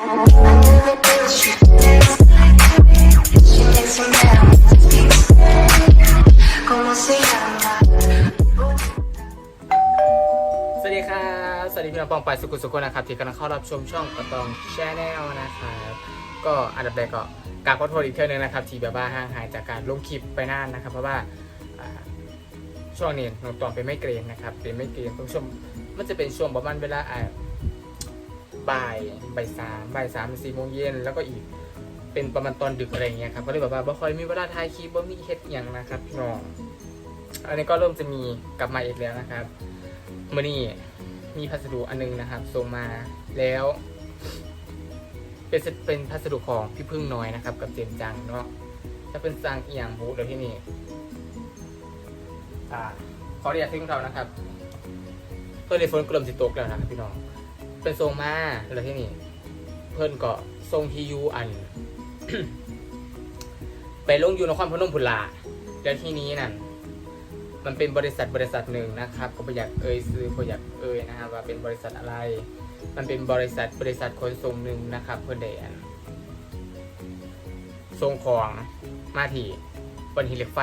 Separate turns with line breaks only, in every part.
สวัสดีครับ สวัสดีพี่น้องปองไปสุกุสุกุนะครับ ที่กำลังเข้ารับชมช่องกระตองแชนแนลนะครับ ก็อันดับแรกก็กราบขอโทษอีกเท่านึงนะครับ ที่แบบว่าห่างหายจากการลงคลิปไปนานนะครับ เพราะว่าอ่าช่วงนี้น้องตองเป็นไม่เกรนนะครับ เป็นไม่เกรนทุกช่วงมันจะเป็นช่วงประมาณเวลาอ่า บ่ายบ่ายสามบ่ายสามถึงสี่โมงเย็นแล้วก็อีกเป็นประมาณตอนดึกอะไรเงี้ยครับก็เลยแบบว่าบ่ค่อยมีเวลาถ่ายคลิปบ่มีเฮ็ดอย่างนะครับพี่น้องอันนี้ก็เริ่มจะมีกลับมาอีกแล้วนะครับมื่อนี้มีพัสดุอันนึงนะครับส่งมาแล้ว เป็นเป็นพัสดุของพี่พึ่งน้อยนะครับ กับเจมจังเนาะจะเป็นสั่งอีหยังบูเดี๋ยวที่นี่อ่าขอเรียกทิ้งเรานะครับตัวในฝนกลมสิตกแล้วนะครับพี่น้อง เป็นทรงมาแล้วที่นี่ เพิ่นก็ทรงทียูอัน ไปลงอยู่นครพนมพุลาแล้วที่นี้นั่นมันเป็นบริษัทบริษัทหนึ่งนะครับก็ไม่อยากเอ่ยซื้อไม่อยากเอ่ยนะครับว่าเป็นบริษัทอะไร มันเป็นบริษัทบริษัทขนส่งหนึ่งนะครับ เพื่อเดนส่งของมาที่บนหินเหล็กไฟ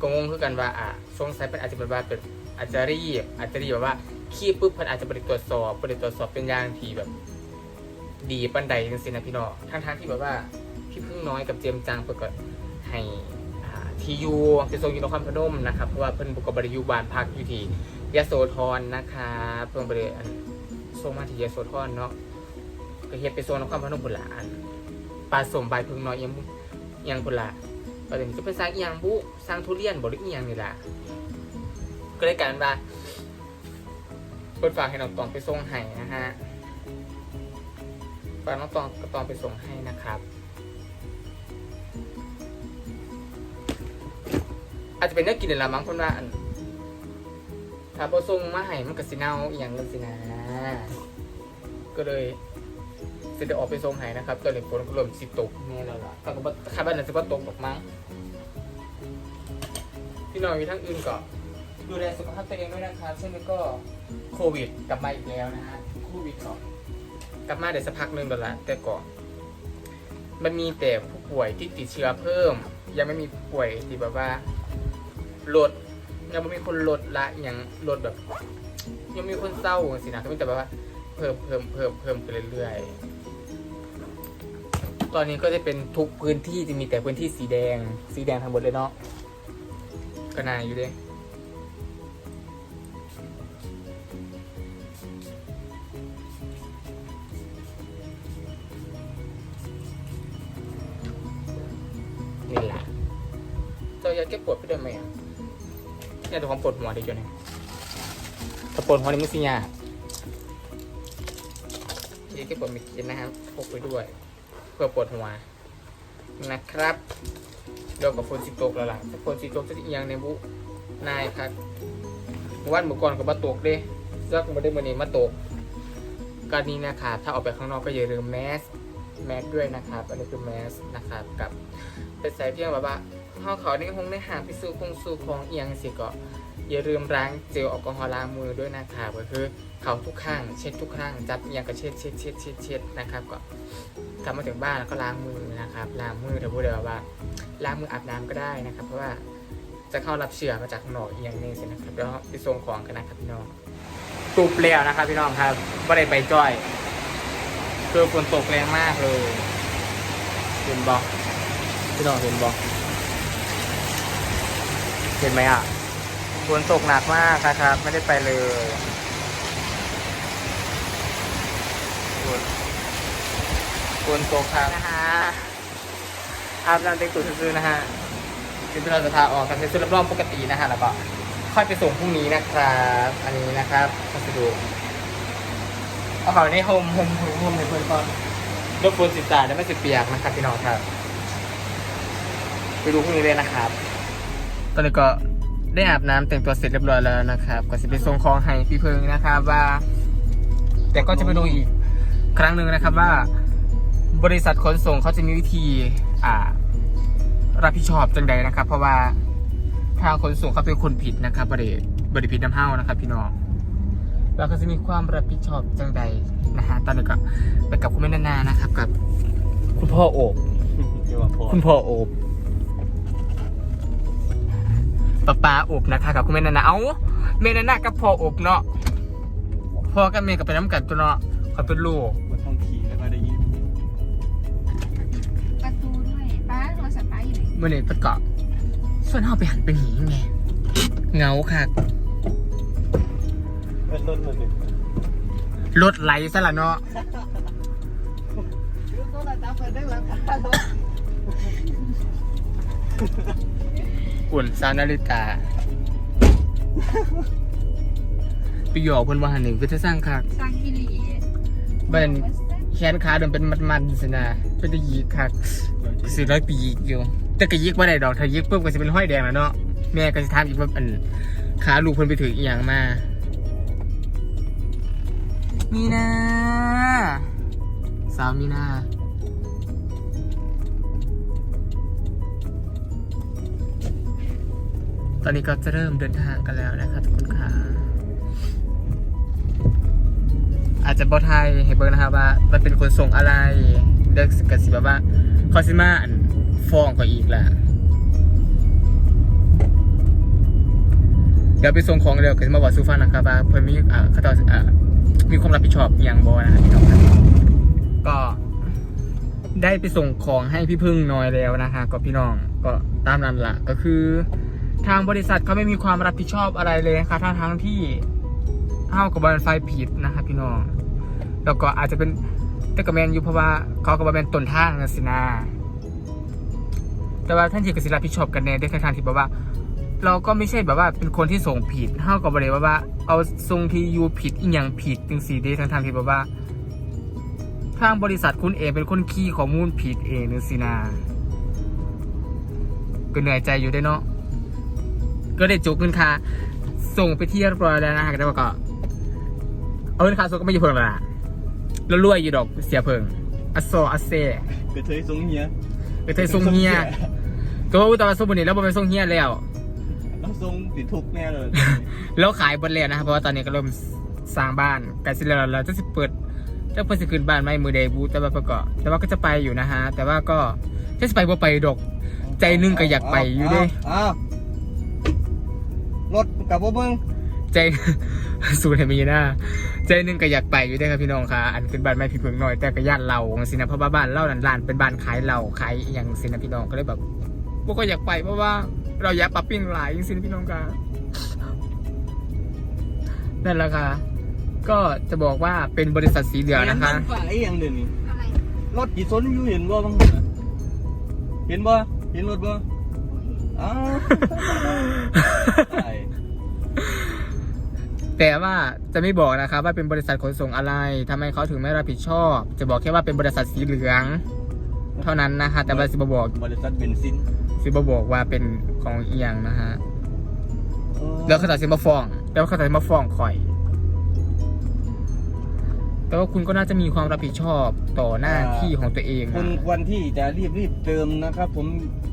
ก็งงคือกันว่าอะสงสัยเป็นอาจจะเป็นว่าเป็นอาจจะรีบอาจจะรีบแบบว่า ขี้ปุ๊บเพิ่นอาจจะบริตรวจสอบบริตรวจสอบเป็นอย่างที่แบบ ดีปันใดจังสินะพี่น้องทั้งๆที่แบบว่าพี่พึ่งน้อยกับเจมจังเปิดก็ให้ที่อยูไปส่งอยู่นครพนมนะครับเพราะว่าเพิ่นบุกกับบริยูบานพักอยู่ที่ยโสธรนะคะเพิ่นบริอันส่งมาที่ยโสธรเนาะก็เฮ็ดไปส่งนครพนมพุ่นละอันปลาสมใบายพึ่งน้อยยังยังพุ่นละก็เลยก็เป็นสร้างยังบุสร้างทุเรียนบรืออียังนี่แหละก็เลยกลายเป็นว่า เพิ่นฝากให้น้องตองไปส่งให้นะฮะฝากน้องตองก็ตองไปส่งให้นะครับ อาจจะเป็นเนื้อกินในละมั้งคนว่าอันถ้าพอส่งมาให้มันก็สิเน่าอย่างนั้นสินะก็เลยจะได้ออกไปส่งให้นะครับตอนนี้ฝนก็เริ่มสิตกแน่แล้วล่ะแต่ก็บ่คาดว่าน่าจะบ่ตกหรอกมั้งพี่น้องมีทั้งอื่นก็ดูแลสุขภาพตัวเองด้วยนะครับช่วงนี้ก็ โควิดกลับมาอีกแล้วนะฮะโควิดก็กลับมาได้สักพักหนึงแล้วละแต่ก่อนมันมีแต่ผู้ป่วยที่ติดเชื้อเพิ่ม ยังไม่มีผู้ป่วยที่แบบว่าลดยังไม่มีคนลดละอย่างลดแบบ ยังมีคนเศร้าสินะก็มีแต่แบบว่าเพิ่มเพิ่มเพิ่มเพิ่มไปเรื่อยๆตอนนี้ก็จะเป็นทุกพื้นที่จะมีแต่พื้นที่สีแดง สีแดงทั้งหมดเลยเนาะก็นายอยู่เด้ อยากแก้ปวดไปด้วยไหมเนี่ยแต่ความปวดหัวดีจังเลยถ้าปวดหัวนี่มันสิยากยี่ก็ปวดมีกินนะครับพกไปด้วย เพื่อปวดหัวนะครับเดี๋ยวกับฝนสิตกแล้วล่ะถ้าฝนสิตกจะอีกอย่างในบุนายครับเมื่อวันเมื่อก่อนก็มาตกเด้ซักมาได้มื่อนี้มาตกการนี้นะครับถ้าออกไปข้างนอกก็อย่าลืมแมสแมสด้วยนะครับอันนี้คือแมสนะครับกับเป็นสายเพียงแบบว่า ห้าเขาในห้องในหางไปซื้อคงซื้อของเอียงสิก็อย่าลืมล้างเจลแอลกอฮอล์ล้างมือด้วยนะครับก็คือเขาทุกข้างเช็ดทุกข้างจับเอียงก็เช็ดเช็ดเช็ดเช็ดเช็ดนะครับก็กลับมาถึงบ้านแล้วก็ล้างมือนะครับล้างมือถ้าพูดเลยว่าล้างมืออาบน้ำก็ได้นะครับ เพราะว่าจะเข้ารับเชื้อมาจากหนอเอียงนี่สินะครับแล้วไปส่งของกันนะครับพี่น้องตูเปลี่ยวนะครับพี่น้องครับไม่ได้ไปจ้อยคือฝนตกแรงมากเลยเห็นบอกพี่น้องเห็นบอก เห็นไหมอะฝนตกหนักมากนะครับ ไม่ได้ไปเลยฝนฝนตกครับนะฮะอาบน้ำเต็มตัวซื่อๆนะฮะคือเราจะทาออกกันเป็นสุดรอบๆปกตินะฮะแล้วก็ค่อยไปส่งพรุ่งนี้นะครับ อันนี้นะครับพัสดุเอาเขาในโฮมโฮมโฮมโฮมในเพื่อนก่อนรบกวนสิตาได้ไม่สิเปียกนะครับพี่น้องครับ ไปดูพรุ่งนี้เลยนะครับต อนนี้ก็ได้อาบน้ำแต่งตัวเสร็จเรียบร้อยแล้วนะครับก็จะไปส่งของให้พี่เพิงนะครับว่า แต่ก็จะไปดูอีกครั้งหนึ่งนะครับว่า บริษัทขนส่งเขาจะมีวิธี อ่า รับผิดชอบจังใดนะครับ เพราะว่าทางขนส่งเขาเป็นคนผิดนะครับบริบริผิดน้ำเห้านะครับ พี่น้องเราก็จะมีความรับผิดชอบจังใดนะฮะตอนนี้ก็ไปกับคุณแม่นานานะครับ กับ คุณพ่อโอบ
เดี๋ยวว่าพอ
คุณพ่อโอบ ป้าป้าโอบนะคะกับคุณแม่นานา เอ้าแม่นานากับพ่อโอบเนาะพ่อกับแม่ก็ไปน้ำกันตัวเนาะเขาเป็นลูก
บนท้องขี่แล้วก็ได้ยิน
ประตูด้วยป้าโทรศัพท์ป้าอยู่ไหน
เมื่อนี้ประกอบส่วนเขาไปหันเป็นหีไงเหงาค่ะ
เล่นต้นมันเลย
รถไหลซะละเนาะ อุ่นซาวนาริตา ไปหยอกเพิ่นว่าหันหนึ่งเพื่อจะสร้างค่ะ
สร้างกิลี
เบิ้นแขนขาเดินเป็นมัดๆสินะเป็นตะยีกค่ะสิร้อยปียีกอยู่ แต่ก็ยีกว่าได้ดอกถ้ายีกปุ๊บก็จะเป็นห้อยแดงแล้วเนาะแม่ก็จะถามอีกว่าอันขาลูกเพิ่นไปถืออีหยังมามีนาสาวมีนา อนนี้ก็จะเริ่มเดินทางกันแล้วนะครับทุกคนค่ะอาจจะบอไทยให้เบิร์นะครับว่า มันเป็นคนส่งอะไรเด็กกสิบว่าเขาซิมาอันฟองก็อีกแหละเดี๋ยวไปส่งของเดี๋ยวก็จะมาบอกซูฟังนะครับว่าเพิ่นมีอ่าเขาต้ออ่ามีความรับผิดชอบอย่างบอนะครับพี่น้องครับก็ได้ไปส่งของให้พี่พึ่งน้อยแล้วนะคะ ก็พี่น้องก็ตามนั้นละก็คือ ทางบริษัทเขาไม่มีความรับผิดชอบอะไรเลยนะคะทั้งทั้งที่เฮ้ากับบริษัทผิดนะคะพี่น้อง แล้วก็อาจจะเป็นแต่กระแมนอยู่เพราะว่าเขากับบริษัทต้นทางนะสินะแต่ว่าท่านที่กสิรับผิดชอบกันแน่ได้แค่ทางที่แบบว่า เราก็ไม่ใช่แบบว่าเป็นคนที่ส่งผิดเท่ากับบริษัทว่า เอาทรงที่ยูผิดอีกอย่างผิดจริงสีได้ทั้งทางที่แบบว่าทางบริษัทคุณเองเป็นคนขี้ข้อมูลผิดเองนึกสินะก็เหนื่อยใจอยู่ได้เนาะ ก็ได้จุกเงินค่าส่งไปที่เรียบร้อยแล้วนะฮะแต่ว่าก็เอาเงินค่าส่งก็ไม่อยู่เพิ่งและล่ะแล้วรวยอยู่ดอกเสียเพิ่งอัสโซอัสเซ่
กระเทยทรงเฮีย
ไปเทยส่งเฮียก็ว่าแต่ว่าส่งบุนี้แล้วบ่ไปส่งเฮียแล้ว
ต้องทรงติดทุกข์แน่เลย
แล้วขายบนแล้วนะครับเพราะว่าตอนนี้ก็เริ่มสร้างบ้านใกล้เสร็จแล้วเราจะสิเปิดจะเปิดสิขึ้นบ้านไม่มือเดบูแต่ว่าก็แต่ว่าก็จะไปอยู่นะฮะแต่ว่าก็จะสิไปบ่ไปดอกใจหนึงก็อยากไปอยู่เด้
อ้าว รถกับพวกมึง
ใจสูตรเฮมีนะใจหนึงก็อยากไปอยู่ได้อครับพี่น้องค่ะ อันขึ้นบ้านไม่พี่เพิงหน่อย แต่ก็ย่านเราสินะเพราะว่าบ้านเรานั่นร้านเป็นบ้านขายเราขายอหย่างสินะพี่น้องก็เลยแบบพวกก็อยากไปเพราะว่าเราอยากปรับปรุงหลายจริงๆพี่น้องค่ะนั่นแหละค่ะ ก็จะบอกว่าเป็นบริษัทสีเหลืองนะคะ
เห็ฝ่ายอย่างเดียวนี้
อะไร
รถกี่ซนอยู่เห็นบ่บ้างเห็นบ่เห็นรถบ่อ้าวใช่
แต่ว่าจะไม่บอกนะครับว่าเป็นบริษัทขนส่งอะไรทำไมเขาถึงไม่รับผิดชอบ จะบอกแค่ว่าเป็นบริษัทสีเหลือง เท่านั้นนะคะแต่ว่าสิบบอก
บริษัทเบนซิน
สิบบอกว่าเป็นของเอียงนะฮะแล้วเขาตัดสินมาฟ้องแล้วเขาตัดสินมาฟ้องข่อย แต่ว่าคุณก็น่าจะมีความรับผิดชอบต่อหน้าที่ของตัวเอง
คุณ
นะ
ควรที่จะรีบรีบเติมนะครับ ผม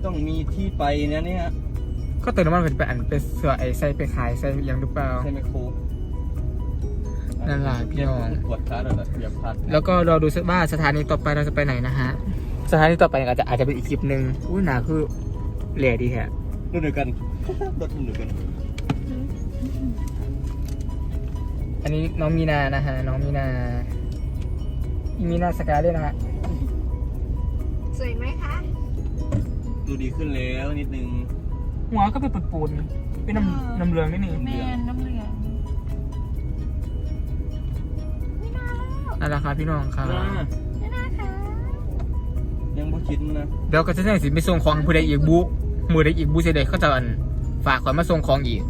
ต้องมีที่ไปนะเนี่ย
ก็เติมน้ำมันเป็นไปอันเป็นเสือไอ้ไส้ไปขายไส้อยังหรือเปล่า
ใช่ไหมค รู
นั่นล่ะพี่น้อง
ปวดขาแล้วแบบเหยียบพลาด
แล้วก็เราดูว่าสถานีต่อไปเราจะไปไหนนะฮะ สถานีต่อไปอาจจะอาจจะเป็นอีกคลิปหนึ่งอุ้ยหนาคือเหล่ดีแฮะ
รุ่นเดียวกันรถรุ่นเดียวกัน
อันนี้น้องมีนานะฮะ น้องมีนาอีมีนาสกายด้วยนะฮะ
สวยไหมคะ
ดูดีขึ้นแล้วนิดนึง
หัวก็เป็นปูนๆเป็นน้ำน้ำเหลืองนี่นี่
แมนน้ำเหลื น่าแล้ว
นั่นแหละครับพี่น้องครับ
ไม่น่าค่ะ
ยังบ่ชินนะ
เดี๋ยวก็จะได้สิไปส่งของผู้ใดอีกบุมือใดอีกบุเสยใดเขาจะอันฝากขอยมาส่งของอีก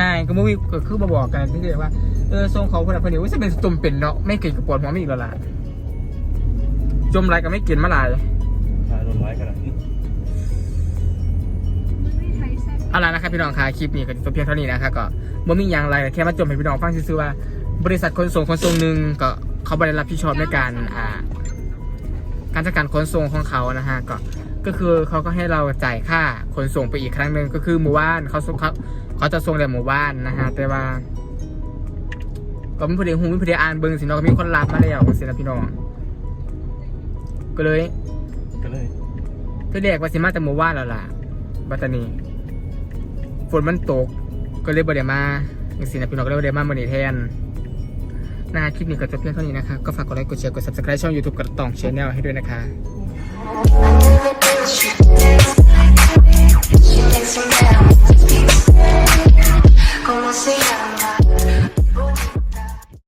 นายก็มื่อก็คือมาบอกกันที่เรียกว่าเออส่งของคนละคนเดียวว่าจะเป็นตุ่มเป็นเนาะไม่เกิดกับปวดหัวไม่อีกแล้วล่ะจมไรก็ไม่กินมาหลาย
ถ่ายรถไว้ขนาดนี้
มันไม่ใช้แซ่บ
เอาล่ะนะครับพี่น้องค่ะคลิปนี้ก็จบเพียงเท่านี้นะครับก็บ่มีอย่างไรแค่มาจมให้พี่น้องฟังซื่อๆว่า บริษัทขนส่งขนส่งหนึ่งก็เขาบริรับผิดชอบในการอ่า การจัดการขนส่งของเขานะฮะก็ก็คือเขาก็ให้เราจ่ายค่าขนส่งไปอีกครั้งหนึ่งก็คือหมู่บ้านเขาส่งเขาเขาจะส่งแต่หมู่บ้านนะฮะแต่ว่า ก็มีผู้ใดหูมีผู้ใดอ่านเบิ่งสิเนาะก็มีคนรับมาแล้วสินะพี่น้องก็เลย
ก็เลย
ที่แรกว่าสิมาแต่เมื่อวานแล้วล่ะบัดตานี้ฝนมันตกก็เลยบ่ได้มาจังซี่นะพี่น้องก็เลยบ่ได้มามื้อนี้แทน นะคลิปนี้ก็จะเพียงเท่านี้นะคะ ก็ฝากกดไลค์กดแชร์กด subscribe ช่อง YouTube กระต่องชาแนลให้ด้วยนะคะ
Como se llama?